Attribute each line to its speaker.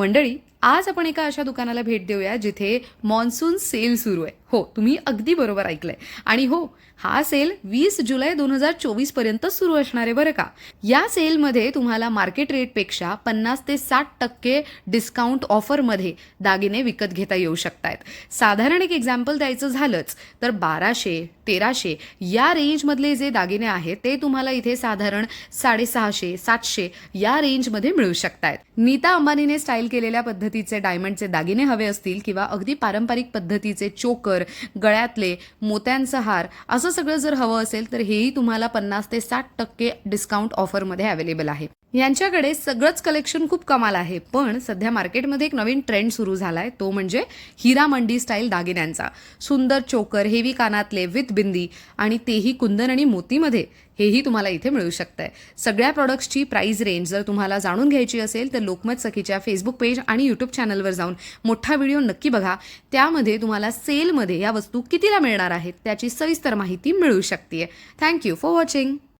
Speaker 1: मंडळी आज आपण एका अशा दुकानाला भेट देऊया जिथे मॉन्सून सेल सुरू आहे. हो तुम्ही अगदी बरोबर ऐकलंय. आणि हो हा सेल वीस जुलै दोन हजार चोवीसपर्यंत सुरू असणार आहे बरं का. या सेलमध्ये तुम्हाला मार्केट रेटपेक्षा पन्नास ते साठ टक्के डिस्काउंट ऑफरमध्ये दागिने विकत घेता येऊ शकतायत. साधारण एक एक्झाम्पल द्यायचं झालंच तर बाराशे तेराशे या रेंजमधले जे दागिने आहेत ते तुम्हाला इथे साधारण साडेसहाशे सातशे या रेंजमध्ये मिळू शकतायत. नीता अंबानीने स्टाईल केलेल्या पद्धती पद्धतीचे डायमंडचे दागिने हवे असतील किंवा अगदी पारंपरिक पद्धतीचे चोकर गळ्यातले मोत्यांचा हार असं सगळं जर हवं असेल तर हेही तुम्हाला पन्नास ते साठ टक्के डिस्काउंट ऑफरमध्ये अवेलेबल आहे. यांच्याकडे सगळंच कलेक्शन खूप कमाल आहे पण सध्या मार्केटमध्ये एक नवीन ट्रेंड सुरू झालाय तो म्हणजे हिरा मंडी स्टाईल दागिन्यांचा. सुंदर चोकर हेवी कानातले विथ बिंदी आणि तेही कुंदन आणि मोतीमध्ये. हेही तुम्हाला इथे मिळू शकतंय. सगळ्या प्रॉडक्ट्सची प्राईज रेंज जर तुम्हाला जाणून घ्यायची असेल तर लोकमत सखीच्या फेसबुक पेज आणि यूट्यूब चॅनलवर जाऊन मोठा व्हिडिओ नक्की बघा. त्यामध्ये तुम्हाला सेलमध्ये या वस्तू कितीला मिळणार आहेत त्याची सविस्तर माहिती मिळू शकते थँक्यू फॉर वॉचिंग